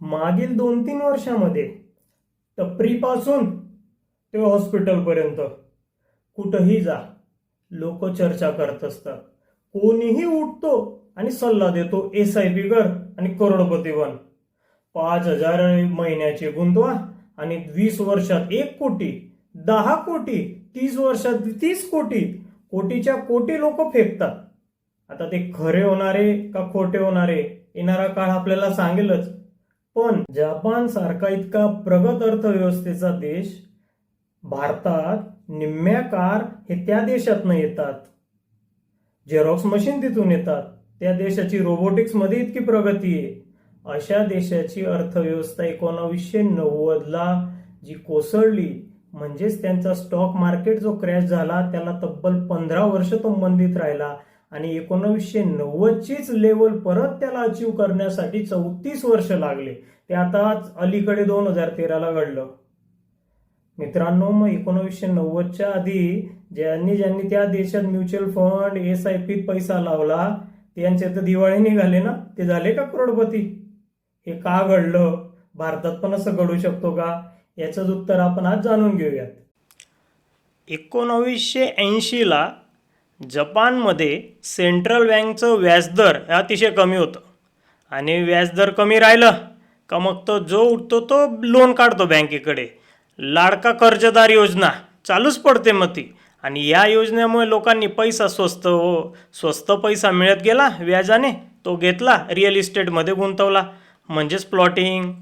मागील दोन तीन वर्षामध्ये टपरीपासून ते हॉस्पिटलपर्यंत कुठंही जा लोक चर्चा करत असतात. कोणीही उठतो आणि सल्ला देतो एस आय पी कर आणि करोडपती बन पाच हजार महिन्याचे गुंतवा आणि वीस वर्षात एक कोटी दहा कोटी तीस वर्षात तीस कोटी कोटीच्या कोटी लोक फेकतात. आता ते खरे होणारे का खोटे होणारे येणारा काळ आपल्याला सांगेलच. पण जपान सारखा इतका प्रगत अर्थव्यवस्थेचा देश भारतात निम्म्या कार हे त्या देशातनं येतात. झेरॉक्स मशीन तिथून येतात. त्या देशाची रोबोटिक्समध्ये इतकी प्रगती आहे. अशा देशाची अर्थव्यवस्था एकोणावीसशे नव्वदला जी कोसळली म्हणजेच त्यांचा स्टॉक मार्केट जो क्रॅश झाला त्याला तब्बल पंधरा वर्ष तो मंदीत राहिला. आणि एकोणावीसशे नव्वदचीच लेवल परत त्याला अचीव करण्यासाठी चौतीस वर्ष लागले. ते आता अलीकडे दोन हजार तेराला घडलं. मित्रांनो मग एकोणावीसशे नव्वदच्या आधी ज्यांनी ज्यांनी त्या देशात म्युच्युअल फंड एस आय पीत पैसा लावला त्यांचे तर दिवाळी निघाले ना? ते झाले का करोडपती? हे का घडलं? भारतात पण असं घडू शकतो का? याचंच उत्तर आपण आज जाणून घेऊयात. एकोणावीसशे ऐंशीला जपानमध्ये सेंट्रल बँकचं व्याजदर हे अतिशय कमी होतं. आणि व्याजदर कमी राहिलं का मग तो जो उठतो तो लोन काढतो बँकेकडे. लाडका कर्जदार योजना चालूच पडते मग ती आणि या योजनेमुळे लोकांनी पैसा स्वस्त हो स्वस्त पैसा मिळत गेला व्याजाने तो घेतला रिअल इस्टेटमध्ये गुंतवला. म्हणजेच प्लॉटिंग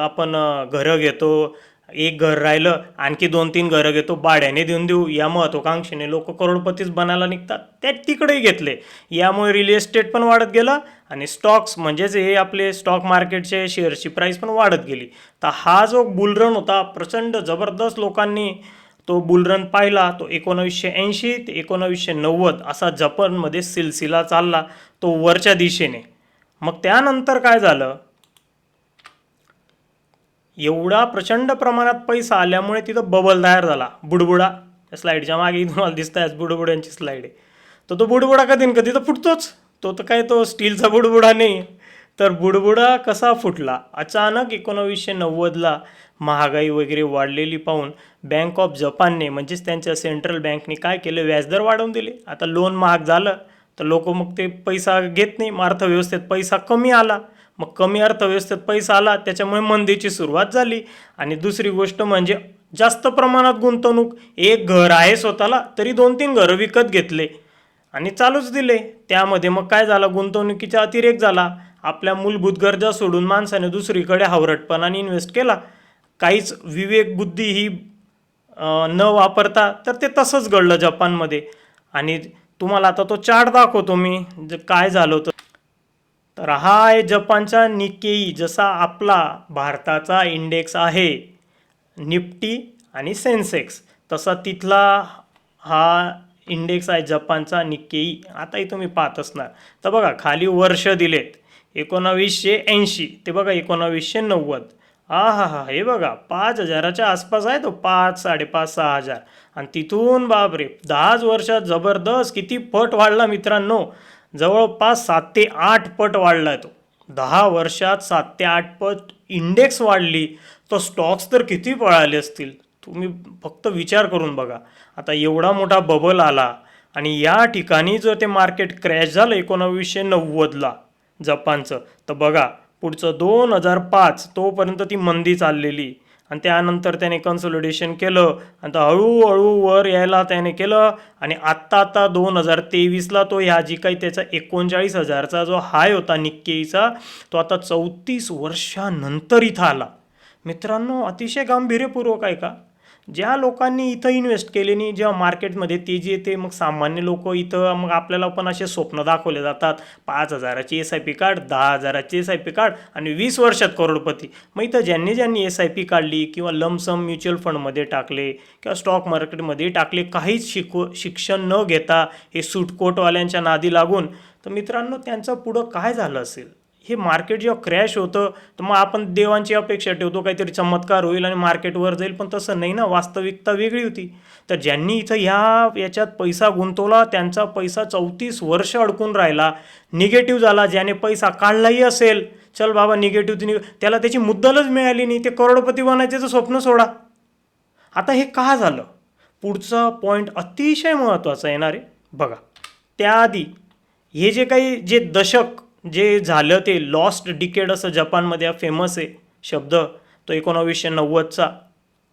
आपण घरं घेतो एक घर राहिलं आणखी दोन तीन घरं घेतो भाड्याने देऊन देऊ. या महत्वाकांक्षेने लोक करोडपतीच बनायला निघतात. त्या तिकडेही घेतले. यामुळे रिअल इस्टेट पण वाढत गेलं आणि स्टॉक्स म्हणजेच हे आपले स्टॉक मार्केटचे शेअर्सची प्राईस पण वाढत गेली. तर हा जो बुलरन होता प्रचंड जबरदस्त लोकांनी तो बुलरन पाहिला. तो एकोणावीसशे ऐंशी ते एकोणावीसशे नव्वद असा जपानमध्ये सिलसिला चालला तो वरच्या दिशेने. मग त्यानंतर काय झालं? एवढा प्रचंड प्रमाणात पैसा आल्यामुळे तिथं बबल तयार झाला. बुडबुडा. त्या स्लाईडच्या मागे तुम्हाला दिसत आहे बुडबुड्यांची स्लाईड आहे तर तो बुडबुडा कधी कधी तर फुटतोच. तो तर काय तो स्टीलचा बुडबुडा नाही. तर बुडबुडा कसा फुटला? अचानक एकोणावीसशे नव्वदला महागाई वगैरे वाढलेली पाहून बँक ऑफ जपानने म्हणजेच त्यांच्या सेंट्रल बँकने काय केलं? व्याजदर वाढवून दिले. आता लोन महाग झालं तर लोक मग ते पैसा घेत नाही. अर्थव्यवस्थेत पैसा कमी आला. मग कमी अर्थव्यवस्थेत पैसा आला त्याच्यामुळे मंदीची सुरुवात झाली. आणि दुसरी गोष्ट म्हणजे जास्त प्रमाणात गुंतवणूक एक घर आहे स्वतःला तरी दोन तीन घरं विकत घेतले आणि चालूच दिले. त्यामध्ये मग काय झालं? गुंतवणुकीचा अतिरेक झाला. आपल्या मूलभूत गरजा सोडून माणसाने दुसरीकडे हावरटपणाने इन्व्हेस्ट केला. काहीच विवेक बुद्धी ही न वापरता तर ते तसंच घडलं जपानमध्ये. आणि तुम्हाला आता तो चार्ट दाखवतो मी ज- काय झालं होतं. तर हा आहे जपानचा निकेई जसा आपला भारताचा इंडेक्स आहे. निफ्टी आणि सेन्सेक्स तसा तिथला हा इंडेक्स आहे जपानचा निकेई. आताही तुम्ही पाहत असणार. तर बघा खाली वर्ष दिलेत. एकोणावीसशे ऐंशी ते बघा एकोणावीसशे नव्वद. हा हा हा हे बघा पाच हजाराच्या आसपास आहे तो पाच साडेपाच सहा हजार. आणि तिथून बापरे दहाच वर्षात जबरदस्त किती पट वाढला मित्रांनो. जवळपास सात ते आठ पट वाढला आहे तो. दहा वर्षात सात ते आठ पट इंडेक्स वाढली तर स्टॉक्स तर किती पळाले असतील? तुम्ही फक्त विचार करून बघा. आता एवढा मोठा बबल आला आणि या ठिकाणी जर ते मार्केट क्रॅश झालं एकोणावीसशे नव्वदला जपानचं तर बघा पुढचं दोन हजार पाच तोपर्यंत ती मंदी चाललेली. आणि त्यानंतर त्याने कन्सोलिडेशन केलं. आणि तर हळूहळू वर यायला त्याने केलं. आणि आत्ता आता दोन हजार तेवीसला तो ह्या जी काही त्याचा एकोणचाळीस हजारचा जो हाय होता निक्केईचा तो आता चौतीस वर्षानंतर इथं आला. मित्रांनो अतिशय गांभीर्यपूर्वक आहे का? ज्या लोकांनी इथं इन्व्हेस्ट केले नाही जेव्हा मार्केटमध्ये तेजी येते मग सामान्य लोक इथं मग आपल्याला पण असे स्वप्न दाखवले जातात. पाच हजाराची एस आय पी काढ दहा हजाराची एस आय पी काढ आणि वीस वर्षात करोडपती. मग इथं ज्यांनी ज्यांनी एस आय पी काढली किंवा लमसम म्युच्युअल फंडमध्ये टाकले किंवा स्टॉक मार्केटमध्ये टाकले काहीच शिकव शिक्षण न घेता हे सूटकोटवाल्यांच्या नादी लागून तर मित्रांनो त्यांचं पुढं काय झालं असेल? हे मार्केट जेव्हा क्रॅश होतं तर मग आपण देवांची अपेक्षा ठेवतो काहीतरी चमत्कार होईल आणि मार्केटवर जाईल. पण तसं नाही ना वास्तविकता वेगळी होती. तर ज्यांनी इथं ह्या याच्यात पैसा गुंतवला त्यांचा पैसा चौतीस वर्ष अडकून राहिला. निगेटिव्ह झाला ज्याने पैसा काढलाही असेल. चल बाबा निगेटिव्ह निग त्याला त्याची मुद्दलच मिळाली नाही. ते करोडपती बनायचं स्वप्न सोडा. आता हे का झालं? पुढचा पॉईंट अतिशय महत्त्वाचा येणार आहे. बघा त्याआधी हे जे काही जे दशक जे झालं ते लॉस्ट डिकेड असं जपानमध्ये फेमस आहे शब्द. तो एकोणावीसशे नव्वदचा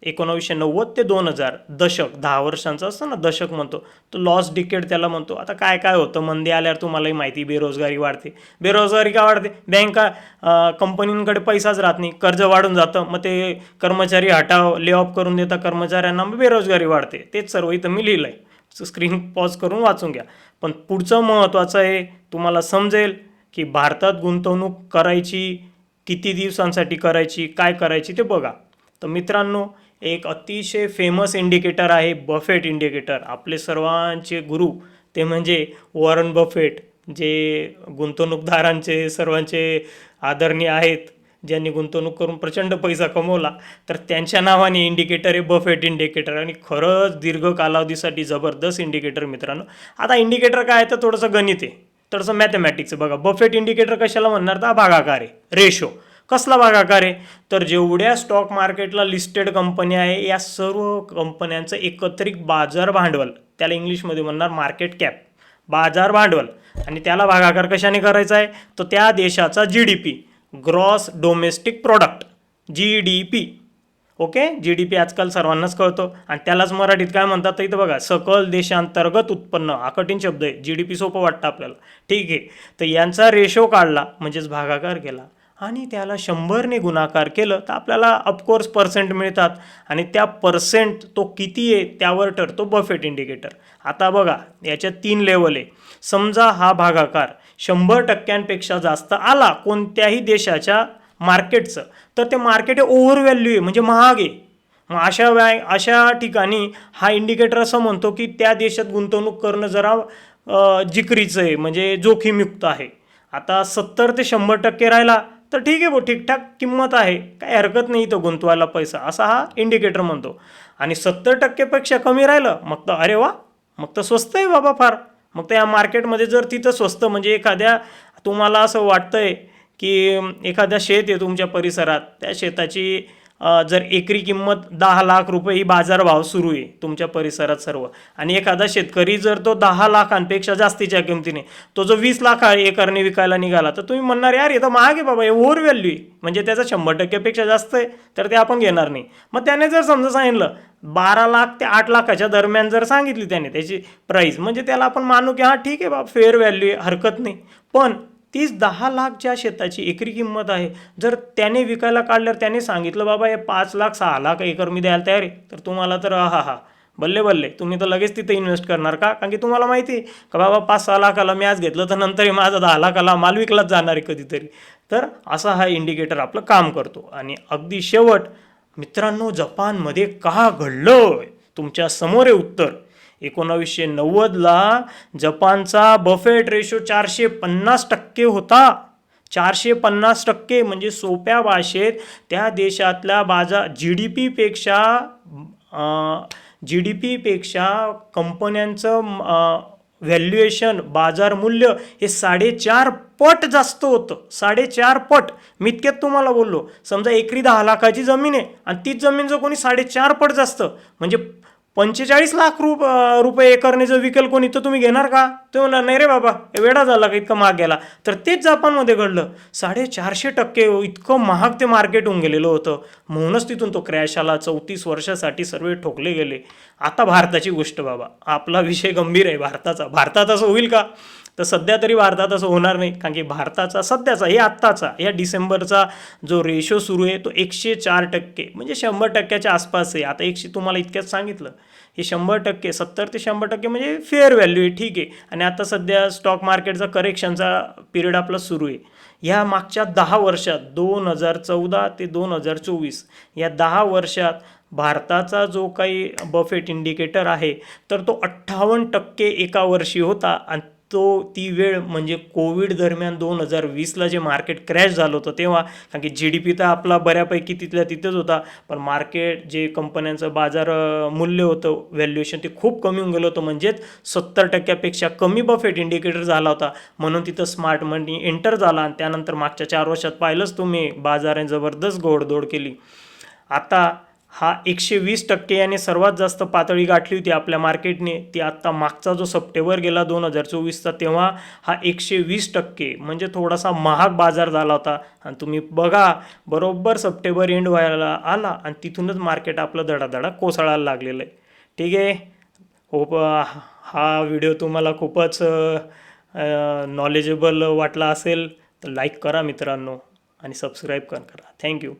एकोणावीसशे नव्वद ते दोन हजार दशक दहा वर्षांचा असतं ना दशक म्हणतो. तो लॉस्ट डिकेड त्याला म्हणतो. आता काय काय होतं? मंदी आल्यावर तुम्हालाही माहिती बेरोजगारी वाढते. बेरोजगारी का वाढते? बँका कंपनींकडे पैसाच राहत नाही. कर्ज वाढून जातं. मग ते कर्मचारी हटाव ले ऑफ करून देता कर्मचाऱ्यांना मग बेरोजगारी वाढते. तेच सर्व इथं मी लिहिलं आहे स्क्रीन पॉज करून वाचून घ्या. पण पुढचं महत्त्वाचं आहे तुम्हाला समजेल की भारतात गुंतवणूक करायची किती दिवसांसाठी करायची काय करायची ते बघा. तर मित्रांनो एक अतिशय फेमस इंडिकेटर आहे बफेट इंडिकेटर आपले सर्वांचे गुरु ते म्हणजे वॉरन बफेट जे गुंतवणूकदारांचे सर्वांचे आदरणीय आहेत ज्यांनी गुंतवणूक करून प्रचंड पैसा कमवला तर त्यांच्या नावाने इंडिकेटर आहे बफेट इंडिकेटर आणि खरंच दीर्घ कालावधीसाठी जबरदस्त इंडिकेटर मित्रांनो. आता इंडिकेटर काय आहे? तर थोडंसं गणित आहे. थोडंसं मॅथमॅटिक्स बघा बफेट इंडिकेटर कशाला म्हणणार? तर भागाकार आहे. रेशो कसला भागाकार आहे? तर जेवढ्या स्टॉक मार्केटला लिस्टेड कंपन्या आहे या सर्व कंपन्यांचं एकत्रित बाजार भांडवल त्याला इंग्लिशमध्ये म्हणणार मार्केट कॅप बाजार भांडवल. आणि त्याला भागाकार कशाने करायचा आहे? तर त्या देशाचा G D P gross domestic product G D P okay? G D P आजकाल सर्वांनाच कळतो. आणि त्यालाच मराठीत काय म्हणतात तर इथं बघा सकल देशांतर्गत उत्पन्न. हा कठीण शब्द आहे. जी डी पी सोपं वाटतं आपल्याला. ठीक आहे. तर यांचा रेशो काढला म्हणजेच भागाकार केला. आणि त्याला शंभरने गुणाकार केलं तर आपल्याला ऑफकोर्स पर्सेंट मिळतात. आणि त्या पर्सेंट तो किती आहे त्यावर ठरतो बफेट इंडिकेटर आता बघा याच्यात तीन लेवल आहे. समजा हा भागाकार शंभर टक्क्यांपेक्षा जास्त आला कोणत्याही देशाच्या मार्केटचं. तर ते मार्केट हे ओव्हर व्हॅल्यू आहे म्हणजे महाग आहे. मग अशा व्याय अशा ठिकाणी हा इंडिकेटर असं म्हणतो की त्या देशात गुंतवणूक करणं जरा जिकरीचं आहे म्हणजे जोखीमयुक्त आहे. आता सत्तर ते शंभर टक्के राहिला तर ठीक आहे भाऊ ठीकठाक किंमत आहे. काही हरकत नाही इथं गुंतवायला पैसा असा हा इंडिकेटर म्हणतो. आणि सत्तर टक्केपेक्षा कमी राहिलं मग तर अरे वा मग तर स्वस्त आहे बाबा फार. मग तर या मार्केटमध्ये जर तिथं स्वस्त म्हणजे एखाद्या तुम्हाला असं वाटतंय की एखाद्या शेत आहे तुमच्या परिसरात त्या शेताची जर एकरी किंमत दहा लाख रुपये ही बाजारभाव सुरू आहे तुमच्या परिसरात सर्व. आणि एखादा शेतकरी जर तो दहा लाखांपेक्षा जास्तीच्या किमतीने तो जो वीस लाख एकरने विकायला निघाला तर तुम्ही म्हणणार यार हे तर महाग आहे बाबा हे ओव्हर व्हॅल्यू आहे. म्हणजे त्याचा शंभर टक्केपेक्षा जास्त आहे तर ते आपण घेणार नाही. मग त्याने जर समजा सांगितलं बारा लाख ते आठ लाखाच्या दरम्यान जर सांगितली त्याने त्याची प्राईस म्हणजे त्याला आपण मानू की हां ठीक आहे बाबा फेअर व्हॅल्यू आहे हरकत नाही. पण तीच दहा लाख ज्या शेताची एकरी किंमत आहे जर त्याने विकायला काढल्यावर त्याने सांगितलं बाबा हे पाच लाख सहा लाख एकर मी द्यायला तयार आहे. तर तुम्हाला तर हा हा बल्ले बल्ले तुम्ही तर लगेच तिथे इन्व्हेस्ट करणार का? कारण की तुम्हाला माहिती आहे का बाबा पाच सहा लाखाला मी आज घेतलं तर नंतरही माझा दहा लाखाला माल विकलाच जाणार आहे कधीतरी. तर असा हा इंडिकेटर आपलं काम करतो. आणि अगदी शेवट मित्रांनो जपानमध्ये का घडलं तुमच्यासमोर आहे उत्तर. एकोणावीसशे नव्वदला जपानचा बफेट रेशो चारशे पन्नास टक्के होता. चारशे पन्नास टक्के म्हणजे सोप्या भाषेत त्या देशातल्या बाजार जी डी पीपेक्षा जी डी पीपेक्षा कंपन्यांचं व्हॅल्युएशन बाजार मूल्य हे साडेचार पट जास्त होतं. साडेचार पट. मी इतक्यात तुम्हाला बोललो. समजा एकरी दहा लाखाची जमीन आहे आणि तीच जमीन जर कोणी साडेचार पट जास्त म्हणजे पंचेचाळीस लाख रुप रुपये एकरने जर विकेल कोणी तर तुम्ही घेणार का? ते म्हणणार नाही रे बाबा वेडा झाला का इतकं महाग गेला? तर तेच जपानमध्ये घडलं. साडेचारशे टक्के इतकं महाग ते मार्केट होऊन गेलेलं होतं. म्हणूनच तिथून तो क्रॅश आला. चौतीस वर्षासाठी सर्व ठोकले गेले. आता भारताची गोष्ट बाबा आपला विषय गंभीर आहे. भारताचा भारतात असं होईल का? तर सध्या तरी भारतात असं होणार नाही कारण की भारताचा सध्याचा हे आत्ताचा या डिसेंबरचा जो रेशो सुरू आहे तो एकशे चार टक्के म्हणजे शंभर टक्क्याच्या आसपास आहे. आता एकशे तुम्हाला इतक्यात सांगितलं हे शंभर टक्के सत्तर ते शंभर टक्के म्हणजे फेअर व्हॅल्यू आहे ठीक आहे. आणि आता सध्या स्टॉक मार्केटचा करेक्शनचा पिरियड आपला सुरू आहे. ह्या मागच्या दहा वर्षात दोन हजार चौदा ते दोन हजार चोवीस या दहा वर्षात भारताचा जो काही बफेट इंडिकेटर आहे तर तो अठ्ठावन्न टक्के एका वर्षी होता आणि तो ती वेळ म्हणजे कोविड दरम्यान दोन हजार वीसला जे मार्केट क्रॅश झालं होतं तेव्हा कारण की जी डी पी तर आपला बऱ्यापैकी तिथल्या तिथेच होता पण मार्केट जे कंपन्यांचं बाजार मूल्य होतं व्हॅल्युएशन ते खूप कमी होऊन गेलं होतं. म्हणजेच सत्तर टक्क्यापेक्षा कमी बफेट इंडिकेटर झाला होता. म्हणून तिथं स्मार्ट मनी एंटर झाला आणि त्यानंतर मागच्या चार वर्षात पाहिलंच तुम्ही बाजाराने जबरदस्त घोडदौड केली. आता हा एकशे वीस टक्के याने सर्वात जास्त पातळी गाठली होती आपल्या मार्केटने. ती आत्ता मागचा जो सप्टेंबर गेला दोन हजार चोवीसचा तेव्हा हा एकशे वीस टक्के म्हणजे थोडासा महाग बाजार झाला होता. आणि तुम्ही बघा बरोबर सप्टेंबर एंड व्हायला आला आणि तिथूनच मार्केट आपलं धडाधडा कोसळायला लागलेलं आहे. ठीक आहे? होप हा व्हिडिओ तुम्हाला खूपच नॉलेजेबल वाटला असेल तर लाईक करा मित्रांनो आणि सबस्क्राईब करा. थँक्यू